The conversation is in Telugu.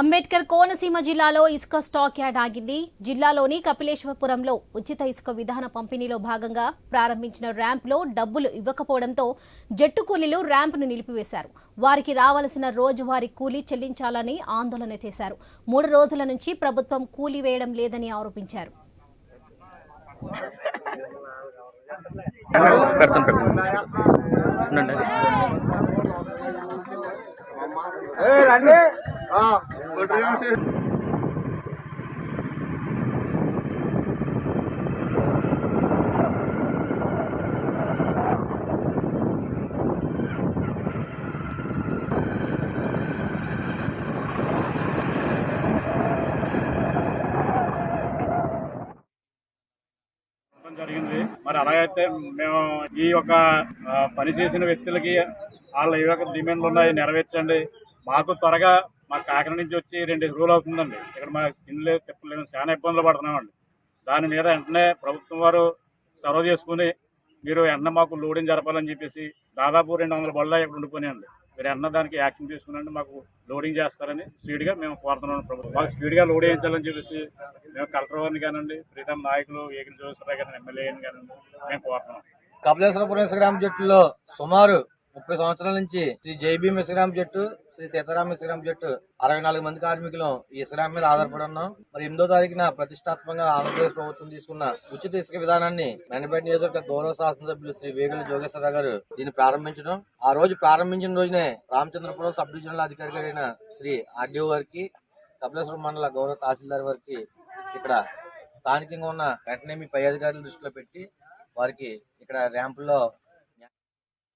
అంబేద్కర్ కోనసీమ జిల్లాలో ఇసుక స్టాక్ యార్డ్ ఆగింది. జిల్లాలోని కపిలేశ్వరపురంలో ఉచిత ఇసుక విధాన పంపిణీలో భాగంగా ప్రారంభించిన ర్యాంప్లో డబ్బులు ఇవ్వకపోవడంతో జట్టు కూలీలు ర్యాంప్ను నిలిపివేశారు. వారికి రావాల్సిన రోజువారీ కూలీ చెల్లించాలని ఆందోళన చేశారు. మూడు రోజుల నుంచి ప్రభుత్వం కూలీ వేయడం లేదని ఆరోపించారు. జరిగింది. మరి అలాగైతే మేము ఈ యొక్క పని చేసిన వ్యక్తులకి వాళ్ళ ఏ యొక్క డిమాండ్లు ఉన్నాయి నెరవేర్చండి. మాకు త్వరగా మా కాకినాడ నుంచి వచ్చి రెండు రోజులు అవుతుందండి. ఇక్కడ మా ఇండ్లు లేదు చాలా ఇబ్బందులు పడుతున్నామండి. దాని మీద వెంటనే ప్రభుత్వం వారు చొరవ చేసుకుని మీరు వెంటనే మాకు లోడింగ్ జరపాలని చెప్పేసి దాదాపు రెండు వందల బళ్ళ ఇక్కడ ఉండిపోయినాయండి. మీరు వెంటనే దానికి యాక్షన్ తీసుకునండి మాకు లోడింగ్ చేస్తారని స్పీడ్గా మేము కోరుతున్నాం ప్రభుత్వం. మాకు స్పీడ్గా లోడ్ చేయించాలని చెప్పేసి మేము కలెక్టర్ వారిని కానివ్వండి ప్రీతం నాయకులు ఏకిన జోసరావు గారిని ఎమ్మెల్యేని కానివ్వండి మేము కోరుతున్నాం. కపిలేశ్వరపురం గ్రామ జట్టులో సుమారు ముప్పై సంవత్సరాల నుంచి శ్రీ జైబీ మిశ్రామ్ జట్టు శ్రీ సీతారాం మిశ్రామ్ జట్టు అరవై నాలుగు మంది కార్మికులు ఈ ఇసుగ్రామ మీద ఆధారపడి ఉన్నాం. మరి ఎనిమిదో తారీఖున ప్రతిష్టాత్మకంగా ఆంధ్రప్రదేశ్ ప్రభుత్వం తీసుకున్న ఉచిత ఇసుక విధానాన్ని మెండపేట నియోజకవర్గ గౌరవ శాసనసభ్యులు శ్రీ వేగుల జోగేశ్వరరావు గారు దీన్ని ప్రారంభించడం. ఆ రోజు ప్రారంభించిన రోజునే రామచంద్రపురం సబ్ డివిజనల్ అధికారి గారైన శ్రీ ఆర్డీఓ గారికి కపిలేశ్వరం మండల గౌరవ తహసీల్దార్ వారికి ఇక్కడ స్థానికంగా ఉన్న వెంటనే మీ పై అధికారుల దృష్టిలో పెట్టి వారికి ఇక్కడ ర్యాంపుల్లో